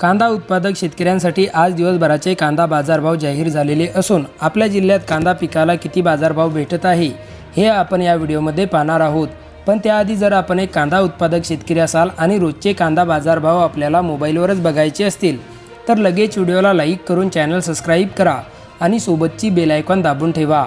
कांदा उत्पादक शेतकऱ्यांसाठी आज दिवसभराचे कांदा बाजारभाव जाहीर झालेले असून आपल्या जिल्ह्यात कांदा पिकाला किती बाजारभाव भेटत आहे हे आपण या व्हिडिओमध्ये पाहणार आहोत. पण त्याआधी जर आपण एक कांदा उत्पादक शेतकरी असाल आणि रोजचे कांदा बाजारभाव आपल्याला मोबाईलवरच बघायचे असतील तर लगेच व्हिडिओला लाईक करून चॅनल सबस्क्राईब करा आणि सोबतची बेल आयकॉन दाबून ठेवा.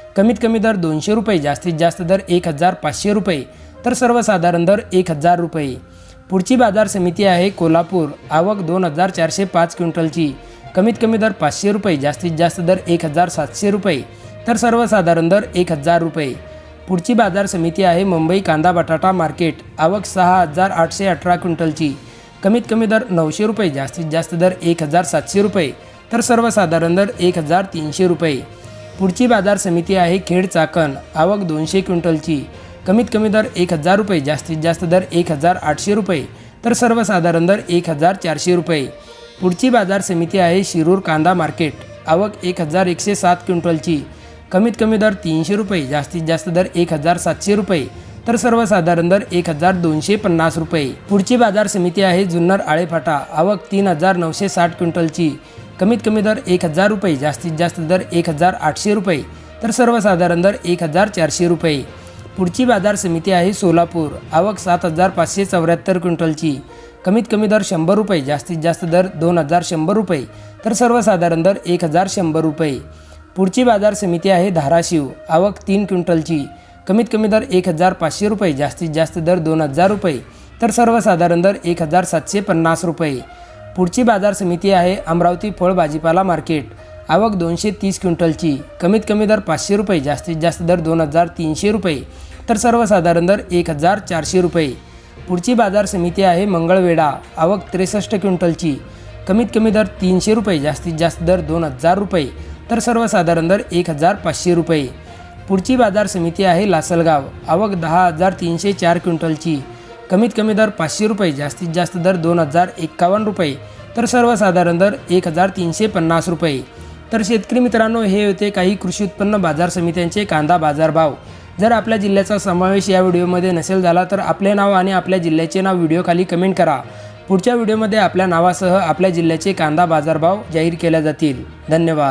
कमीत कमी दर दोनशे रुपये जास्तीत जास्त दर एक हजार पाचशे रुपये तर सर्वसाधारण दर एक हजार रुपये. पुढची बाजार समिती आहे कोल्हापूर आवक दोन हजार चारशे पाच क्विंटलची. कमीत कमी दर पाचशे रुपये जास्तीत जास्त दर एक हजार सातशे रुपये तर सर्वसाधारण दर एक हजार रुपये. पुढची बाजार समिती आहे मुंबई कांदा बटाटा मार्केट आवक सहा हजार आठशे अठरा क्विंटलची. कमीत कमी दर नऊशे रुपये जास्तीत जास्त दर एक हजार सातशे रुपये तर सर्वसाधारण दर एक हजार तीनशे रुपये. पुढची बाजार समिती आहे खेड चाकण. आवक दोनशे क्विंटलची. कमीत कमी दर एक हजार रुपये जास्तीत जास्त दर एक हजार आठशे रुपये तर सर्वसाधारण दर एक हजार चारशे रुपये. पुढची बाजार समिती आहे शिरूर कांदा मार्केट. आवक एक हजार एकशे सात क्विंटलची. कमीत कमी दर तीनशे रुपये जास्तीत जास्त दर एक हजार सातशे रुपये तर सर्वसाधारण दर एक हजार दोनशे पन्नास रुपये. पुढची बाजार समिती आहे जुन्नर आळेफाटा. आवक तीन हजार नऊशे साठ क्विंटलची. कमीत कमी दर एक हजार रुपये जास्तीत जास्त दर एक हजार आठशे रुपये तर सर्वसाधारण दर एक हजार चारशे रुपये. पुढची बाजार समिती आहे सोलापूर. आवक सात हजार पाचशे चौऱ्याहत्तर क्विंटलची. कमीत कमी दर शंभर रुपये जास्तीत जास्त दर दोन हजार शंभर रुपये तर सर्वसाधारण दर एक हजार शंभर रुपये. पुढची बाजार समिती आहे धाराशिव. आवक तीन क्विंटलची. कमीत कमी दर एक हजार पाचशे रुपये जास्तीत जास्त दर दोन हजार रुपये तर सर्वसाधारण दर एक हजार सातशे पन्नास रुपये. पुढची बाजार समिती आहे अमरावती फळ भाजीपाला मार्केट. आवक दोनशे तीस क्विंटलची. कमीत कमी दर पाचशे रुपये जास्तीत जास्त दर दोन हजार तीनशे रुपये. तर सर्वसाधारण दर एक हजार चारशे रुपये. पुढची बाजार समिती आहे मंगळवेढा. आवक त्रेसष्ट क्विंटलची. कमीत कमी दर तीनशे रुपये जास्तीत जास्त दर दोन हजार रुपये. तर सर्वसाधारण दर एक हजार पाचशे रुपये. पुढची बाजार समिती आहे लासलगाव. आवक दहा हजार तीनशे चार क्विंटलची. कमीत कमी दर पाचशे रुपये जास्तीत जास्त दर दोन हजार एक्कावन्न रुपये तर सर्वसाधारण दर एक हजार तीनशे पन्नास रुपये. तर शेतकरी मित्रांनो हे होते काही कृषी उत्पन्न बाजार समित्यांचे कांदा बाजारभाव. जर आपल्या जिल्ह्याचा समावेश या व्हिडिओमध्ये नसेल झाला तर आपले नाव आणि आपल्या जिल्ह्याचे नाव व्हिडिओखाली कमेंट करा. पुढच्या व्हिडिओमध्ये आपल्या नावासह आपल्या जिल्ह्याचे कांदा बाजारभाव जाहीर केल्या जातील. धन्यवाद.